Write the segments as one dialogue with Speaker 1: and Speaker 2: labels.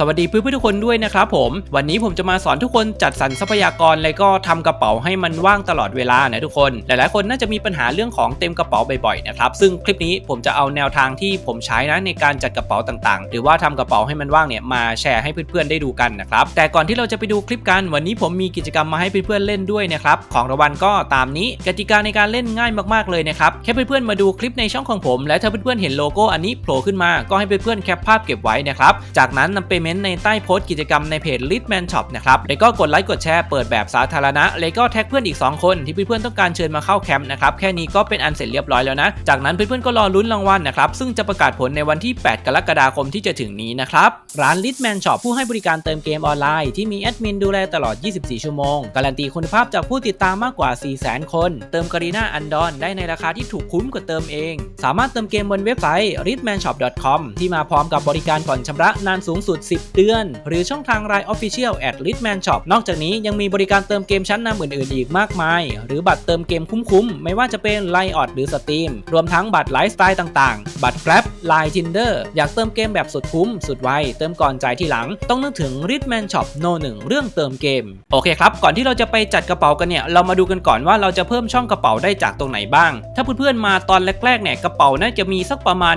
Speaker 1: สวัสดีเพื่อนๆทุกคนด้วยนะครับผมวันนี้ผมจะมาสอนทุกคนจัดสรรทรัพยากรและก็ทำกระเป๋าให้มันว่างตลอดเวลานะทุกคน หลายๆ คนน่าจะมีปัญหาเรื่องของเต็มกระเป๋าบ่อยๆนะครับซึ่งคลิปนี้ผมจะเอาแนวทางที่ผมใช้นะในการจัดกระเป๋าต่างๆ หรือว่าทำกระเป๋าให้มันว่างเนี่ยมาแชร์ให้เพื่อนๆได้ดูกันนะครับแต่ก่อนที่เราจะไปดูคลิปกัน วันนี้ผมมีกิจกรรมมาให้เพื่อนๆเล่นด้วยนะครับของรางวัลก็ตามนี้กติกาในการเล่นง่ายมากๆเลยนะครับแค่เพื่อนๆมาดูคลิปในช่องของผม และถ้าเพื่อนๆเห็นโลโก้อันนี้โผล่ขึ้นมาก็ให้เพื่อนๆแคปภาพเก็บไว้นะครับจากนั้นนำไปมนต์ในใต้โพสต์กิจกรรมในเพจ Litman Shop นะครับแล้วก็กดไลค์กดแชร์เปิดแบบสาธารณะแล้วก็แท็กเพื่อนอีก 2 คนที่เพื่อนๆต้องการเชิญมาเข้าแคมป์นะครับแค่นี้ก็เป็นอันเสร็จเรียบร้อยแล้วนะ จากนั้นเพื่อนๆก็รอลุ้นรางวัลนะครับซึ่งจะประกาศผลในวันที่ 8 กรกฎาคมที่จะถึงนี้นะครับร้าน Litman Shop ผู้ให้บริการเติมเกมออนไลน์ที่มีแอดมินดูแลตลอด 24 ชั่วโมง การันตีคุณภาพจากผู้ติดตามมากกว่า 400,000 คน เติมการีนาอันดอนได้ในราคาที่ถูกคุ้มกว่าเติมเอง สามารถเติมเกมบนเว็บไซต์ ritmanshop.com ที่มาพร้อมกับบริการผ่อนชำระนานสูงสุด10 เดือน หรือช่องทาง Line Official at Litman Shop นอกจากนี้ยังมีบริการเติมเกมชั้นนำอื่นๆ อีกมากมาย หรือบัตรเติมเกมคุ้มๆ ไม่ว่าจะเป็น Line o อดหรือ Steam รวมทั้งบัตรไลฟ์สไตล์ต่างๆ บัตร Grab Line Tinder อยากเติมเกมแบบสุดคุ้ม สุดไว เติมก่อนจ่ายทีหลัง ต้องนึกถึง Litman Shop No 1เรื่องเติมเกม โอเคครับ ก่อนที่เราจะไปจัดกระเป๋ากันเนี่ย เรามาดูกันก่อนว่าเราจะเพิ่มช่องกระเป๋าได้จากตรงไหนบ้าง ถ้าเพื่อนๆมาตอนแรกๆเนี่ยกระเป๋าน่าจะมีสักประมาณ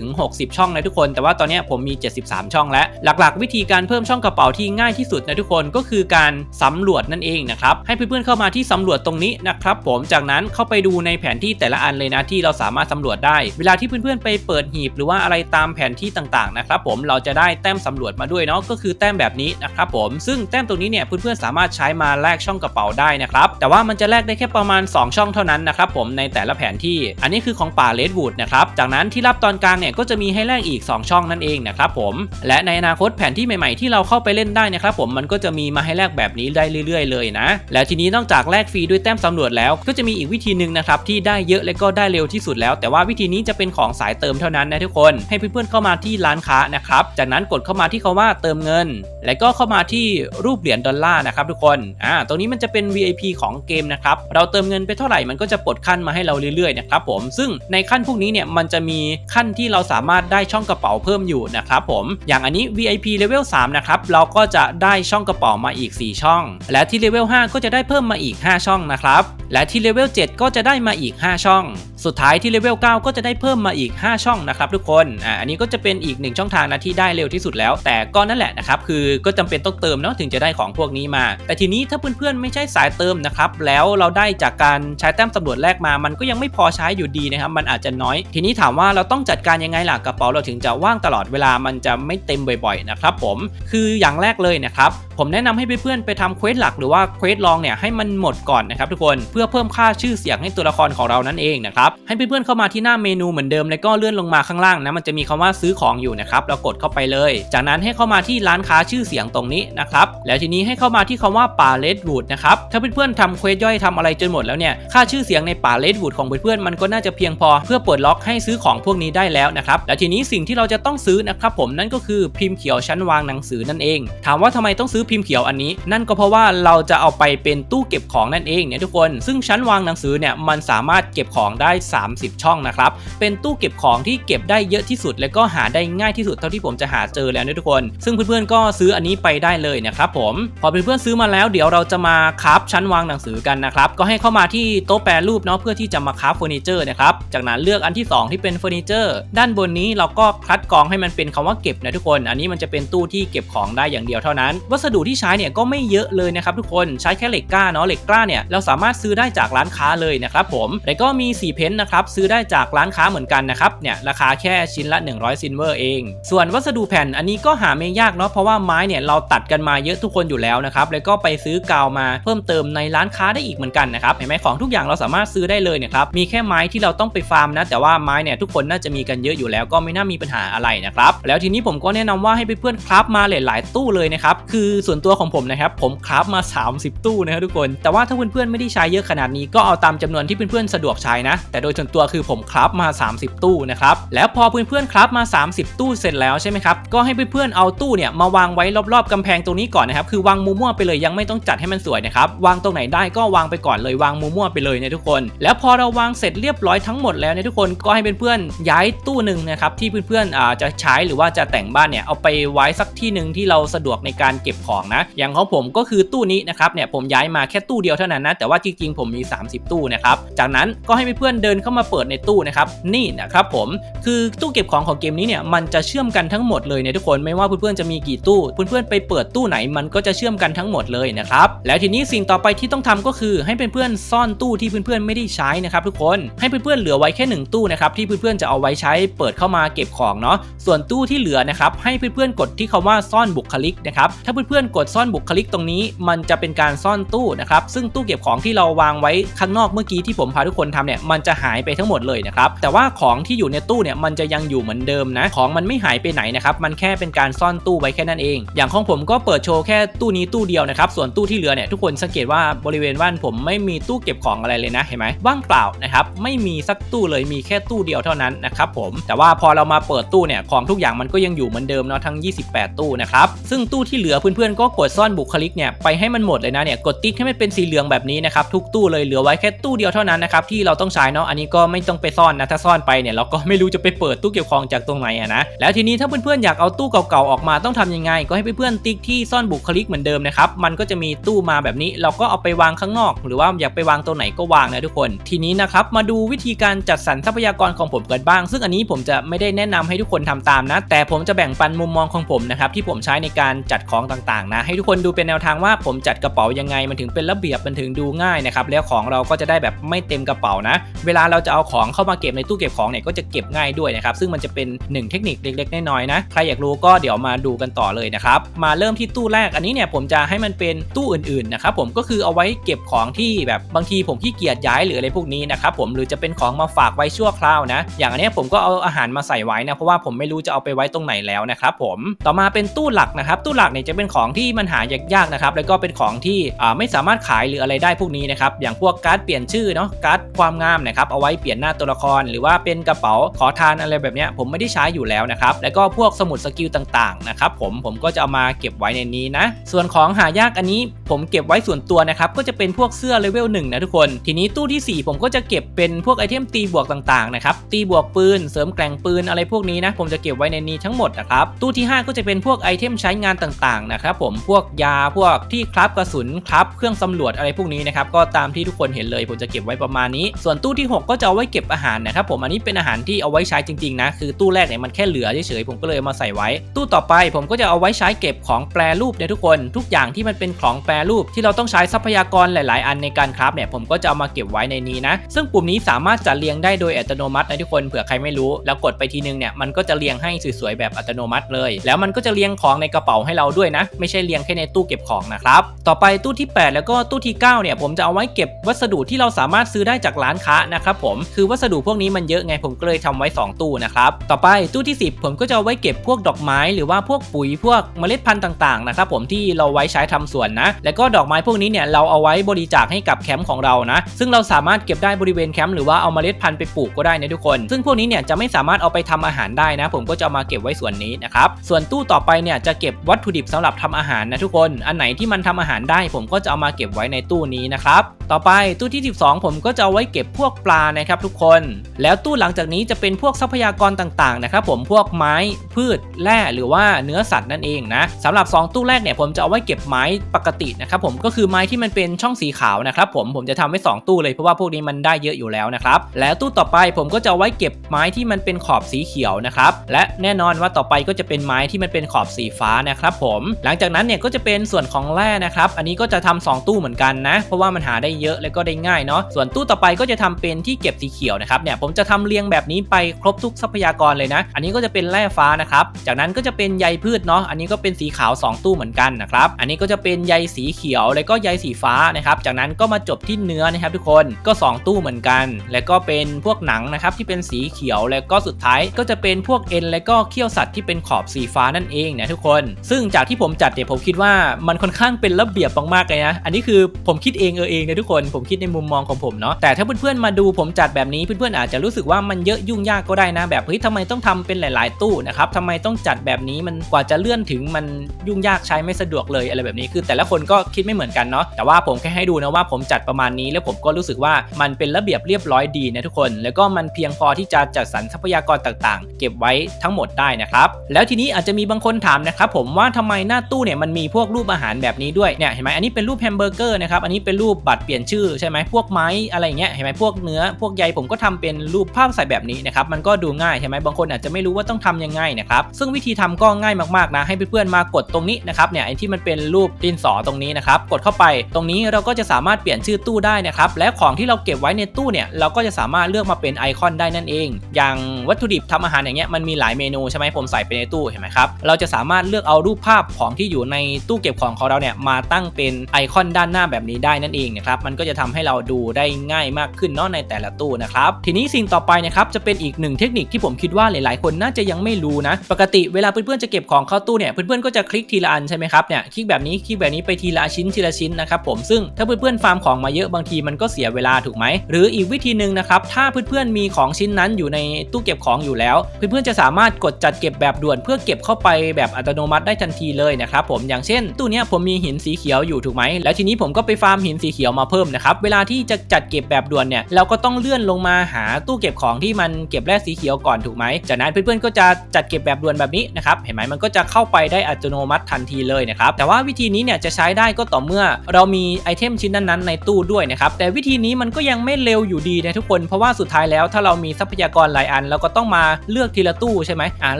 Speaker 1: 50-60 ช่องนะทุกคน แต่ว่าตอนนี้ผมมี 73 ช่องแล้วหหลักๆ วิธีการเพิ่มช่องกระเป๋าที่ง่ายที่สุดนะทุกคนก็คือการสำรวจนั่นเองนะครับให้เพื่อนๆเข้ามาที่สำรวจตรงนี้นะครับผมจากนั้นเข้าไปดูในแผนที่แต่ละอันเลยนะที่เราสามารถสำรวจได้ เวลาที่เพื่อนๆไปเปิดหีบหรือว่าอะไรตามแผนที่ต่างๆนะครับผมเราจะได้แต้มสำรวจมาด้วยเนาะก็คือแต้มแบบนี้นะครับผมซึ่งแต้มตรงนี้เนี่ยเพื่อนๆสามารถใช้มาแลกช่องกระเป๋าได้นะครับแต่ว่ามันจะแลกได้แค่ประมาณ 2 ช่องเท่านั้นนะครับผมในแต่ละแผนที่ อันนี้คือของป่าเลดวูดนะครับจากนั้นที่รับตอนกลางเนี่ยก็จะมีให้แลกอีก 2 ช่องนั่นเองนะครับผมและในอนาคตแผนที่ใหม่ๆที่เราเข้าไปเล่นได้นะครับผมมันก็จะมีมาให้แลกแบบนี้ได้เรื่อยๆ เลยนะ แล้วทีนี้นอกจากแลกฟรีด้วยแต้มสำรวจแล้วก็จะมีอีกวิธีหนึ่งนะครับที่ได้เยอะและก็ได้เร็วที่สุดแล้ว แต่ว่าวิธีนี้จะเป็นของสายเติมเท่านั้นนะทุกคนให้เพื่อนๆเข้ามาที่ร้านค้านะครับจากนั้นกดเข้ามาที่คาว่าเติมเงิน แล้วก็เข้ามาที่รูปเหรียญดอลลาร์นะครับทุกคนอ่าตรงนี้มันจะเป็น VIP ของเกมนะครับเราเติมเงินไปเท่าไหร่มันก็จะปลดขั้นมาให้เราเรื่อยๆนะครับผมซึ่งในขั้นพวกนี้เนี่ยมันจะมีขั้นที่เราสามารถได้ช่องกระเป๋าเพิ่มอยู่นะครับผมอย่างอันนี้ VIP Level 3 นะครับ เราก็จะได้ช่องกระเป๋ามาอีก 4 ช่อง และที่ Level 5 ก็จะได้เพิ่มมาอีก 5 ช่องนะครับ และที่ Level 7 ก็จะได้มาอีก 5 ช่อง สุดท้ายที่ Level 9 ก็จะได้เพิ่มมาอีก 5 ช่องนะครับทุกคน อ่า อันนี้ก็จะเป็นอีกหนึ่งช่องทางนะที่ได้เร็วที่สุดแล้ว แต่ก็นั่นแหละนะครับ คือก็จำเป็นต้องเติมเนาะถึงจะได้ของพวกนี้มา แต่ทีนี้ถ้าเพื่อนๆไม่ใช่สายเติมนะครับ แล้วเราได้จากการใช้แต้มสำรวจแรกมา มันก็ยังไม่พอใช้อยู่ดีนะครับ มันอาจจะน้อย ทีนี้ถามว่าเราต้องจัดการยังไงล่ะกระเป๋าเราถึงจะว่างตลอดเวลา มันจะไม่เต็มบ่อยนะครับผมคืออย่างแรกเลยนะครับ ผมแนะนำให้เพื่อนๆไปทำเควสหลักหรือว่าเควสลองเนี่ยให้มันหมดก่อนนะครับทุกคนเพื่อเพิ่มค่าชื่อเสียงให้ตัวละครของเรานั่นเองนะครับให้เพื่อนๆเข้ามาที่หน้าเมนูเหมือนเดิมแล้วก็เลื่อนลงมาข้างล่างนะมันจะมีคำว่าซื้อของอยู่นะครับเรากดเข้าไปเลย จากนั้นให้เข้ามาที่ร้านค้าชื่อเสียงตรงนี้นะครับแล้วทีนี้ให้เข้ามาที่คำว่าป่าเลดวูดนะครับถ้าเพื่อนๆทำเควสย่อยทำอะไรจนหมดแล้วเนี่ยค่าชื่อเสียงในป่าเลดวูดของเพื่อนๆมันก็น่าจะเพียงพอ เพื่อเปิดล็อกให้ซื้อของพวกนี้ได้แล้วนะครับแล้วทีนี้สิ่งที่เราจะต้องซื้อนะครับผมนั่นก็คือพิมพ์เขียวชั้นวางหนังสือนั่นเอง ถามว่าทำไมต้องซื้อพิมพ์เขียวอันนี้ นั่นก็เพราะว่าเราจะเอาไปเป็นตู้เก็บของนั่นเองเนี่ยทุกคน ซึ่งชั้นวางหนังสือเนี่ยมันสามารถเก็บของได้ 30 ช่องนะครับ เป็นตู้เก็บของที่เก็บได้เยอะที่สุด และก็หาได้ง่ายที่สุดเท่าที่ผมจะหาเจอแล้วนะทุกคน ซึ่งเพื่อนๆก็ซื้ออันนี้ไปได้เลยนะครับผม พอเพื่อนๆซื้อมาแล้วเดี๋ยวเราจะมาคราฟชั้นวางหนังสือกันนะครับ ก็ให้เข้ามาที่โต๊ะแปรรูปเนาะเพื่อที่จะมาคราฟเฟอร์นิเจอร์นะครับ จากนั้นเลือกอันที่ 2 ที่เป็นเฟอร์นิเจอร์ด้านบนนี้เราก็คัดกรองให้มันเป็นคำว่าเก็บนะทุกคน อันนี้มันจะเป็นตู้ที่เก็บของได้อย่างเดียวเท่านั้น วัสดุที่ใช้เนี่ยก็ไม่เยอะเลยนะครับทุกคนใช้แค่เหล็กกล้าเนาะเหล็กกล้าเนี่ยเราสามารถซื้อได้จากร้านค้าเลยนะครับผมแล้วก็มีสีเพนท์นะครับซื้อได้จากร้านค้าเหมือนกันนะครับเนี่ยราคาแค่ชิ้นละ 100ซินเวอร์เอง ส่วนวัสดุแผ่นอันนี้ก็หาไม่ยากเนาะเพราะว่าไม้เนี่ยเราตัดกันมาเยอะทุกคนอยู่แล้วนะครับแล้วก็ไปซื้อกาวมาเพิ่มเติมในร้านค้าได้อีกเหมือนกันนะครับเห็นไหมของทุกอย่างเราสามารถซื้อได้เลยนะครับมีแค่ไม้ที่เราต้องไปฟาร์มนะแต่ว่าไม้เนี่ยทุกคนน่าจะมีกันเยอะอยู่แล้วก็ไม่น่ามีปัญหาอะไรนะครับแล้วทีนี้ผมก็แนะนำว่าให้เพื่อนๆครับมาหลาย ๆ ตู้เลยนะครับคือส่วนตัวของผมนะครับ ผมคราฟมา 30 ตู้นะครับทุกคน แต่ว่าถ้าเพื่อนๆไม่ได้ใช้เยอะขนาดนี้ก็เอาตามจำนวนที่เพื่อนๆสะดวกใช้นะ แต่โดยส่วนตัวคือผมคราฟมา 30 ตู้นะครับ แล้วพอเพื่อนๆคราฟมา 30 ตู้เสร็จแล้วใช่ไหมครับ ก็ให้เพื่อนๆเอาตู้เนี่ยมาวางไว้รอบๆกำแพงตรงนี้ก่อนนะครับ คือวางมั่วไปเลยยังไม่ต้องจัดให้มันสวยนะครับ วางตรงไหนได้ก็วางไปก่อนเลยวางมั่วไปเลยนะทุกคน แล้วพอเราวางเสร็จเรียบร้อยทั้งหมดแล้วนี่ยทุกคน ก็ให้เพื่อนๆย้ายตู้หนึ่งนะครับที่เพื่อนๆจะใช้หรือว่าจะแต่งบ้านเนี่ยเอาไปไว้สักที่หนึ่งที่เราสะดวกในการเก็บของนะอย่างของผมก็คือตู้นี้นะครับเนี่ยผมย้ายมาแค่ตู้เดียวเท่านั้นนะแต่ว่าจริงๆผมมี 30 ตู้นะครับจากนั้นก็ให้เพื่อนเดินเข้ามาเปิดในตู้นะครับนี่นะครับผมคือตู้เก็บของของเกมนี้เนี่ยมันจะเชื่อมกันทั้งหมดเลยเนี่ยทุกคนไม่ว่าเพื่อนๆจะมีกี่ตู้เพื่อนๆไปเปิดตู้ไหนมันก็จะเชื่อมกันทั้งหมดเลยนะครับแล้วทีนี้สิ่งต่อไปที่ต้องทำก็คือให้เพื่อนๆซ่อนตู้ที่เพื่อนๆไม่ได้ใช้นะครับทุกคนให้เพื่อนๆเหลือไว้แค่หนึ่งตู้นะครับที่เพื่อนๆจะเอาไว้ใช้เปิดเข้ามาเก็บของเนาะส่วนตู้ที่เหลือนะครับให้เพื่อนๆกดที่คำว่าซ่อนบุคลิกนะครับถ้าเพื่อนๆ กดซ่อนบุคลิกตรงนี้ มันจะเป็นการซ่อนตู้นะครับ ซึ่งตู้เก็บของที่เราวางไว้ข้างนอกเมื่อกี้ที่ผมพาทุกคนทำเนี่ย มันจะหายไปทั้งหมดเลยนะครับ แต่ว่าของที่อยู่ในตู้เนี่ย มันจะยังอยู่เหมือนเดิมนะ ของมันไม่หายไปไหนนะครับ มันแค่เป็นการซ่อนตู้ไว้แค่นั้นเอง อย่างของผมก็เปิดโชว์แค่ตู้นี้ตู้เดียวนะครับ ส่วนตู้ที่เหลือเนี่ยทุกคนสังเกตว่าบริเวณบ้านผมไม่มีตู้เก็บของอะไรเลยนะ เห็นไหมว่างเปล่านะครับ ไม่มีสักตู้เลยมีแค่ตู้เดียวเท่านั้นนะครับผม แต่ว่าพอเรามาเปิดตู้เนี่ยของทุกอย่างมันก็ยังอยู่เหมือนเดิมเนาะทั้ง 28 ตู้นะครับซึ่งตู้ที่เหลือเพื่อนๆก็กดซ่อนบุคลิกเนี่ยไปให้มันหมดเลยนะเนี่ยกดติ๊กให้มันเป็นสีเหลืองแบบนี้นะครับทุกตู้เลยเหลือไว้แค่ตู้เดียวเท่านั้นนะครับที่เราต้องใช้เนาะอันนี้ก็ไม่ต้องไปซ่อนนะถ้าซ่อนไปเนี่ยเราก็ไม่รู้จะไปเปิดตู้เก็บของจากตรงไหนอะนะแล้วทีนี้ถ้าเพื่อนๆอยากเอาตู้เก่าๆออกมาต้องทำยังไง ก็ให้เพื่อนๆติ๊กที่ซ่อนบุคลิกเหมือนเดิมนะครับมันก็จะมีตู้มาแบบนี้ เราก็เอาไปวางข้างนอก หรือว่าอยากไปวางตรงไหนก็วางนะทุกคน ทีนี้นะครับมาดูวิธีการจัดสรรทรัพยากรของผมกันบ้าง ซึ่งอันนี้ผมจะไม่ได้แนะนำให้ทุกคนทำตามนะ แต่ผมจะแบ่งปันมุมมองของผมนะครับที่ผมใช้ในการจัดของต่างๆนะ ให้ทุกคนดูเป็นแนวทางว่าผมจัดกระเป๋ายังไงมันถึงเป็นระเบียบมันถึงดูง่ายนะครับแล้วของเราก็จะได้แบบไม่เต็มกระเป๋านะ เวลาเราจะเอาของเข้ามาเก็บในตู้เก็บของเนี่ยก็จะเก็บง่ายด้วยนะครับซึ่งมันจะเป็นหนึ่งเทคนิคเล็กๆน้อยๆนะใครอยากรู้ก็เดี๋ยวมาดูกันต่อเลยนะครับมาเริ่มที่ตู้แรกอันนี้เนี่ยผมจะให้มันเป็นตู้อื่นๆนะครับผมก็คือเอาไว้เก็บของที่แบบบางทีผมขี้เกียจย้ายหรืออะไรพวกนี้นะครับผมหรือจะเป็นของมาฝากไว้ชั่วคราวนะ อย่างอันนี้ผมก็เอาอาหารมาใส่ไว้นะเพราะว่าผมไม่รู้จะเอาไปไว้ตรงไหนแล้วนะครับผมต่อมาเป็นตู้หลักนะครับตู้หลักเนี่ยจะเป็นของที่มันหายากๆนะครับแล้วก็เป็นของที่ไม่สามารถขายหรืออะไรได้พวกนี้นะครับอย่างพวกการ์ดเปลี่ยนชื่อเนาะการ์ดความงามนะครับเอาไว้เปลี่ยนหน้าตัวละคร หรือว่าเป็นกระเป๋าขอทานอะไรแบบเนี้ยผมไม่ได้ใช้อยู่แล้วนะครับแล้วก็พวกสมุดสกิลต่างๆนะครับผมผมก็จะเอามาเก็บไว้ในนี้นะ ส่วนของหายากอันนี้ผมเก็บไว้ส่วนตัวนะครับก็จะเป็นพวกเสื้อเลเวลหนึ่งนะทุกคน ทีนี้ตู้ที่ 4 ผมก็จะเก็บเป็นพวกไอเทมตีบวกต่างๆนะครับตีบวกปืน เสริมแกร่งปืนอะไรพวกนี้นะผมจะเก็บไว้ในนี้ทั้งหมดนะครับตู้ที่ 5 ก็จะเป็นพวกไอเทมใช้งานต่างๆนะครับผมพวกยาพวกที่คราบกระสุนคราบเครื่องสำรวจอะไรพวกนี้นะครับก็ตามที่ทุกคนเห็นเลยผมจะเก็บไว้ประมาณนี้ ส่วนตู้ที่ 6 ก็จะเอาไว้เก็บอาหารนะครับผมอันนี้เป็นอาหารที่เอาไว้ใช้จริงๆนะคือตู้แรกเนี่ยมันแค่เหลือเฉยๆผมก็เลยเอามาใส่ไว้ ตู้ต่อไปผมก็จะเอาไว้ใช้เก็บของแปรรูปเนี่ยทุกคน ทุกอย่างที่มันเป็นของแปรรูปที่เราต้องใช้ทรัพยากรหลาย ๆ อันในการคราฟเนี่ยผมก็จะเอามาเก็บไว้ในนี้นะ ซึ่งปุ่มนี้สามารถจัดเรียงได้โดยอัตโนมัตินะทุกคนเผื่อใครไม่รู้แล้วกดไปทีนึงเนี่ยมันก็จะเรียงให้สวยๆแบบอัตโนมัติเลย แล้วมันก็จะเรียงของในกระเป๋าให้เราด้วยนะไม่ใช่เรียงแค่ในตู้เก็บของนะครับ ต่อไปตู้ที่ 8 แล้วก็ตู้ที่ 9 เนี่ย ผมจะเอาไว้เก็บวัสดุที่เราสามารถซื้อได้จากร้านค้านะครับผม คือวัสดุพวกนี้มันเยอะไงผมก็เลยทำไว้ 2 ตู้นะครับ ต่อไปตู้ที่ 10 ผมก็จะเอาไว้เก็บพวกดอกไม้ หรือว่าพวกปุ๋ยพวกเมล็ดพันธุ์ต่างๆนะครับผมที่เราไว้ใช้ทำสวนนะ แล้วก็ดอกไม้พวกนี้เนี่ยเราเอาไว้บริจาคให้กับแคมป์ของเรานะ ซึ่งเราสามารถเก็บได้บริเวณแคมป์หรือว่าเอาเมล็ดพันธุ์ไปปลูกก็ได้นะทุกคน ซึ่งพวกนี้เนี่ยจะไม่สามารถเอาไปทำอาหารได้นะ ผมก็จะเอามาเก็บไว้ส่วนนี้นะครับส่วนตู้ต่อไปเนี่ยจะเก็บวัตถุดิบสำหรับทำอาหารนะทุกคน อันไหนที่มันทำอาหารได้ผมก็จะเอามาเก็บไว้ในตู้นี้นะครับ ต่อไปตู้ที่ 12 ผมก็จะเอาไว้เก็บพวกปลานะครับทุกคน แล้วตู้หลังจากนี้จะเป็นพวกทรัพยากรต่างๆนะครับผมพวกไม้พืชแร่หรือว่าเนื้อสัตว์นั่นเองนะสำหรับ 2 ตู้แรกเนี่ยผมจะเอาไว้เก็บไม้ปกตินะครับผมก็คือไม้ที่มันเป็นช่องสีขาวนะครับผมผมจะทำไว้ 2 ตู้เลยเพราะว่าพวกนี้มันได้เยอะอยู่แล้วนะครับแล้วตู้ต่อไปผมก็จะเอาไว้เก็บไม้ที่มันเป็นขอบสีเขียวนะครับและแน่นอนว่าต่อไปก็จะเป็นไม้ที่มันเป็นขอบสีฟ้านะครับผมหลังจากากนั้นเนี่ยก็จะเป็นส่วนของแร่นะครับ อันนี้ก็จะทำ2ตู้เหมือนกันนะ เพราะว่ามันหาได้เยอะแล้วก็ได้ง่ายเนาะ ส่วนตู้ต่อไปก็จะทำเป็นที่เก็บสีเขียวนะครับ เนี่ยผมจะทำเรียงแบบนี้ไปครบทุกทรัพยากรเลยนะ อันนี้ก็จะเป็นแร่ฟ้านะครับ จากนั้นก็จะเป็นใยพืชเนาะ อันนี้ก็เป็นสีขาว 2 ตู้เหมือนกันนะครับ อันนี้ก็จะเป็นใยสีเขียวแล้วก็ใยสีฟ้านะครับ จากนั้นก็มาจบที่เนื้อนะครับ ทุกคน ก็ 2 ตู้เหมือนกัน แล้วก็เป็นพวกหนังนะครับที่เป็นสีเขียวแล้วก็สุดท้ายก็จะเป็นพวกเอ็นแล้วก็เขี้ยวสัตว์ที่เป็นขอบสีฟ้านั่นเองนะทุกคน ซึ่งจากที่ผมจัดจัดเนี่ยผมคิดว่ามันค่อนข้างเป็นระเบียบมากๆเลยนะ อันนี้คือผมคิดเองเออเองนะทุกคน ผมคิดในมุมมองของผมเนาะ แต่ถ้าเพื่อนๆมาดูผมจัดแบบนี้เพื่อนๆอาจจะรู้สึกว่ามันเยอะยุ่งยากก็ได้นะ แบบเฮ้ยทำไมต้องทำเป็นหลาย ๆ ตู้นะครับทำไมต้องจัดแบบนี้มันกว่าจะเลื่อนถึงมันยุ่งยากใช้ไม่สะดวกเลยอะไรแบบนี้คือ แต่ละคนก็คิดไม่เหมือนกันเนาะ แต่ว่าผมแค่ให้ดูนะว่าผมจัดประมาณนี้แล้วผมก็รู้สึกว่ามันเป็นระเบียบเรียบร้อยดีนะทุกคน แล้วก็มันเพียงพอที่จะจัดสรรทรัพยากรต่าง ๆ เก็บไว้ทั้งหมดได้นะครับ แล้วทีนี้อาจจะมีบางคนถามนะครับผมว่าทำไมหน้าตูเนี่ยมันมีพวกรูปอาหารแบบนี้ด้วยเนี่ยเห็นไหมอันนี้เป็นรูปแฮมเบอร์เกอร์นะครับอันนี้เป็นรูปบัตรเปลี่ยนชื่อใช่ไหมพวกไม้อะไรเงี้ยเห็นไหมพวกเนื้อพวกใยผมก็ทำเป็นรูปภาพใส่แบบนี้นะครับมันก็ดูง่ายใช่ไหมบางคนอาจจะไม่รู้ว่าต้องทำยังไงนะครับซึ่งวิธีทำก็ง่ายมากๆนะให้เพื่อนๆมากดตรงนี้นะครับเนี่ยไอ้ที่มันเป็นรูปดินสอตรงนี้นะครับกดเข้าไป ตรงนี้เราก็จะสามารถเปลี่ยนชื่อตู้ได้นะครับและของที่เราเก็บไว้ในตู้เนี่ยเราก็จะสามารถเลือกมาเป็นไอคอนได้นั่นเอง อย่างวัตถุดิบทำอาหารอย่างเงี้ยมันมีหลายเมนูใช่ไหมผมใส่ไปในตู้เห็นไหมครับเราจะสามารถเลือกเอารูปภาพของที่อยู่ในตู้เก็บของของเราเนี่ยมาตั้งเป็นไอคอนด้านหน้าแบบนี้ได้นั่นเองนะครับมันก็จะทำให้เราดูได้ง่ายมากขึ้นเนาะในแต่ละตู้นะครับทีนี้สิ่งต่อไปนะครับจะเป็นอีกหนึ่งเทคนิคที่ผมคิดว่าหลายๆ คนน่าจะยังไม่รู้นะ ปกติเวลาเพื่อนๆจะเก็บของเข้าตู้เนี่ยเพื่อนๆก็จะคลิกทีละอันใช่ไหมครับเนี่ยคลิกแบบนี้คลิกแบบนี้ไปทีละชิ้นทีละชิ้นนะครับผมซึ่งถ้าเพื่อนๆฟาร์มของมาเยอะบางทีมันก็เสียเวลาถูกไหมหรืออีกวิธีหนึ่งนะครับถ้าเพื่อนๆมีของชิ้นนั้นอยู่ในตู้เก็บของอยู่แล้ว เพื่อนๆจะสามารถกดจัดเก็บแบบด่วนเพื่อเก็บเข้าไปแบบอัตโนมัติได้ทันทีเลยนะครับผมอย่างเช่น ตู้นี้ผมมีหินสีเขียวอยู่ถูกไหมแล้วทีนี้ผมก็ไปฟาร์มหินสีเขียวมาเพิ่มนะครับเวลาที่จะจัดเก็บแบบด่วนเนี่ยเราก็ต้องเลื่อนลงมาหาตู้เก็บของที่มันเก็บแร่สีเขียวก่อนถูกไหมจากนั้นเพื่อนๆก็จะจัดเก็บแบบด่วนแบบนี้นะครับเห็นไหมมันก็จะเข้าไปได้อัตโนมัติทันทีเลยนะครับแต่ว่าวิธีนี้เนี่ยจะใช้ได้ก็ต่อเมื่อ เรามีไอเทมชิ้นนั้นๆในตู้ด้วยนะครับแต่วิธีนี้มันก็ยังไม่เร็วอยู่ดีนะทุกคนเพราะว่าสุดท้ายแล้วถ้าเรามีทรัพยากรหลายอันเราก็ต้องมาเลือกทีละตู้ใช่ไหมอ่า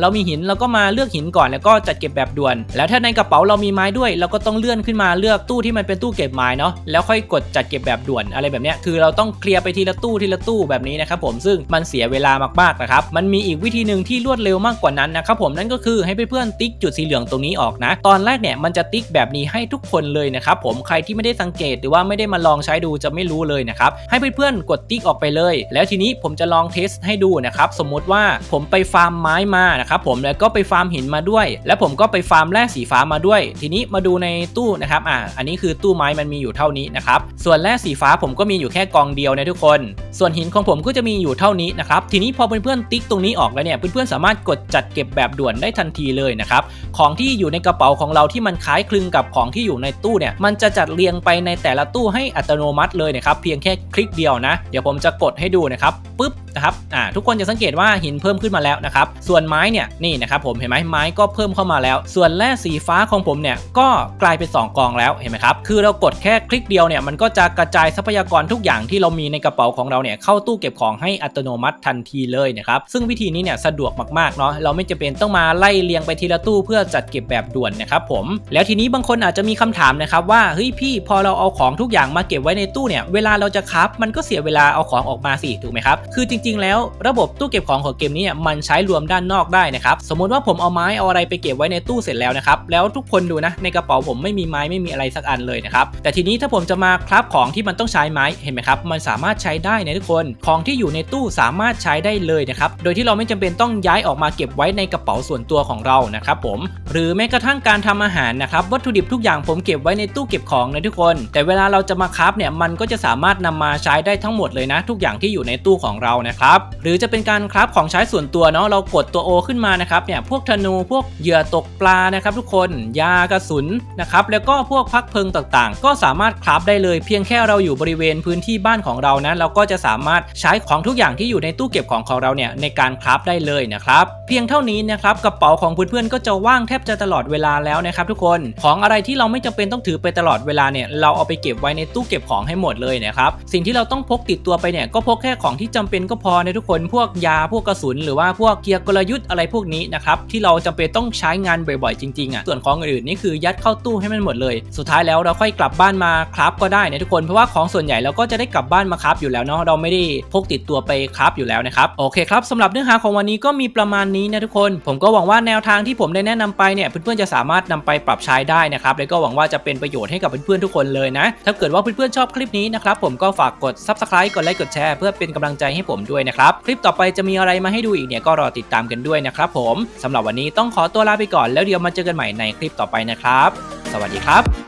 Speaker 1: เรามีหินเราก็มาเลือกหินก่อนแล้วก็จัดเก็บแบบด่วน แล้วถ้าในกระเป๋าเรามีไม้ด้วย เราก็ต้องเลื่อนขึ้นมาเลือกตู้ที่มันเป็นตู้เก็บไม้เนาะแล้วค่อยกดจัดเก็บแบบด่วนอะไรแบบเนี้ยคือเราต้องเคลียร์ไปทีละตู้ทีละตู้แบบนี้นะครับผมซึ่งมันเสียเวลามากๆนะครับมันมีอีกวิธีหนึ่งที่รวดเร็วมากกว่านั้นนะครับผมนั่นก็คือให้เพื่อนๆติ๊กจุดสีเหลืองตรงนี้ออกนะ ตอนแรกเนี่ยมันจะติ๊กแบบนี้ให้ทุกคนเลยนะครับผมใครที่ไม่ได้สังเกตหรือว่าไม่ได้มาลองใช้ดูจะไม่รู้เลยนะครับให้เพื่อนๆกดติ๊กออกไปเลย แล้วทีนี้ผมจะลองเทสให้ดูนะครับสมมติว่าผมไปฟาร์มไม้มานะครับผมแล้วก็ไปฟาร์มหินมาด้วย แล้วผมก็ไปฟาร์มแร่สีฟ้ามาด้วย ทีนี้มาดูในตู้นะครับอ่าอันนี้คือตู้ไม้มันมีอยู่เท่านี้นะครับส่วนแร่สีฟ้าผมก็มีอยู่แค่กองเดียวนะทุกคน ส่วนหินของผมก็จะมีอยู่เท่านี้นะครับทีนี้พอเพื่อนๆติ๊กตรงนี้ออกแล้วเนี่ยเพื่อนๆสามารถกดจัดเก็บแบบด่วนได้ทันทีเลยนะครับของที่อยู่ในกระเป๋าของเราที่มันคล้ายคลึงกับของที่อยู่ในตู้เนี่ยมันจะจัดเรียงไปในแต่ละตู้ให้อัตโนมัติเลยนะครับเพียงแค่คลิกเดียวนะ เดี๋ยวผมจะกดให้ดูนะครับปึ๊บ นะครับอ่าทุกคนจะสังเกตว่าหินเพิ่มขึ้นมาแล้วนะครับส่วนไม้เนี่ยนี่นะครับผมเห็นไหมไม้ก็เพิ่มเข้ามาแล้ว ส่วนแร่สีฟ้าของผมเนี่ยก็กลายเป็น 2 กองแล้วเห็นไหมครับคือเรากดแค่คลิกเดียวเนี่ยมันก็จะกระจายทรัพยากรทุกอย่างที่เรามีในกระเป๋าของเราเนี่ยเข้าตู้เก็บของให้อัตโนมัติทันทีเลยนะครับซึ่งวิธีนี้เนี่ยสะดวกมากๆเนาะเราไม่จำเป็นต้องมาไล่เรียงไปทีละตู้เพื่อจัดเก็บแบบด่วนนะครับผมแล้วทีนี้บางคนอาจจะมีคำถามนะครับว่าเฮ้ยพี่พอเราเอาของทุกอย่างมาเก็บไว้ในตู้เนี่ยเวลาเราจะคับมันก็เสียเวลาเอาของออกมาสิถูกไหมครับคือจริงๆ แล้วระบบตู้เก็บของของเกมนี้เนี่ยมันใช้รวมด้านนอกได้นะครับสมมุติว่าผมเอาไม้เอาอะไรไปเก็บไว้ในตู้เสร็จแล้วนะครับแล้วทุกคนดูนะในกระเป๋าผมไม่มีไม้ไม่มีอะไรสักอันเลยนะครับแต่ทีนี้ถ้าผมจะมาคราฟของที่มันต้องใช้ไม้เห็นไหมครับมันสามารถใช้ได้นะทุกคนของที่อยู่ในตู้สามารถใช้ได้เลยนะครับโดยที่เราไม่จำเป็นต้องย้ายออกมาเก็บไว้ในกระเป๋าส่วนตัวของเรานะครับผมหรือแม้กระทั่งการทำอาหารนะครับวัตถุดิบทุกอย่างผมเก็บไว้ในตู้เก็บของนะทุกคน แต่เวลาเราจะมาคราฟเนี่ยมันก็จะสามารถนำมาใช้ได้ทั้งหมดเลยนะ ทุกอย่างที่อยู่ในตู้ของเรานะครับหรือจะเป็นการคราฟของใช้ส่วนตัวเนาะเรากดตัว O ขึ้นมานะครับเนี่ยพวกธนูพวกเหยื่อตกปลานะครับทุกคนยากระสุนนะครับแล้วก็พวกพักเพลิงต่างๆ ก็สามารถคราฟได้เลยเพียงแค่เราอยู่บริเวณพื้นที่บ้านของเรานะเราก็จะสามารถใช้ของทุกอย่างที่อยู่ในตู้เก็บของของเราเนี่ยในการคราฟได้เลยนะครับเพียงเท่านี้นะครับกระเป๋าของเพื่อนๆก็จะว่างแทบจะตลอดเวลาแล้วนะครับทุกคนของอะไรที่เราไม่จำเป็นต้องถือไปตลอดเวลาเนี่ยเราเอาไปเก็บไว้ในตู้เก็บของให้หมดเลยนะครับสิ่งที่เราต้องพกติดตัวไปเนี่ยก็พกแค่ของที่จำเป็นก็พอในทุกคนพวกยาพวกกระสุน หรือว่าพวกเกียร์กลยุทธ์อะไรพวกนี้นะครับที่เราจำเป็นต้องใช้งานบ่อยๆจริงๆอะส่วนของอื่นๆนี่คือยัดเข้าตู้ให้มันหมดเลย สุดท้ายแล้วเราค่อยกลับบ้านมาคราฟก็ได้นะทุกคนเพราะว่าของส่วนใหญ่เราก็จะได้กลับบ้านมาคราฟอยู่แล้วเนาะเราไม่ได้พกติดตัวไปคราฟอยู่แล้วนะครับโอเคครับสำหรับเนื้อหาของวันนี้ก็มีประมาณนี้นะทุกคน ผมก็หวังว่าแนวทางที่ผมได้แนะนำไปเนี่ยเพื่อนๆจะสามารถนำไปปรับใช้ได้นะครับแล้วก็หวังว่าจะเป็นประโยชน์ให้กับเพื่อนๆทุกคนเลยนะถ้าเกิดว่าเพื่อนๆชอบคลิปนี้นะครับผมก็ฝากกด subscribe กดไลค์กดแชร์เพื่อเป็นกำลังใจให้ผมด้วยนะครับ คลิปต่อไปจะมีอะไรมาให้ดูอีกเนี่ยก็รอติดตามกันด้วยนะครับผมสำหรับวันนี้ต้องขอตัวลาไปก่อนแล้วเดี๋ยวมาเจอกันใหม่ในคลิปต่อไปนะครับ สวัสดีครับ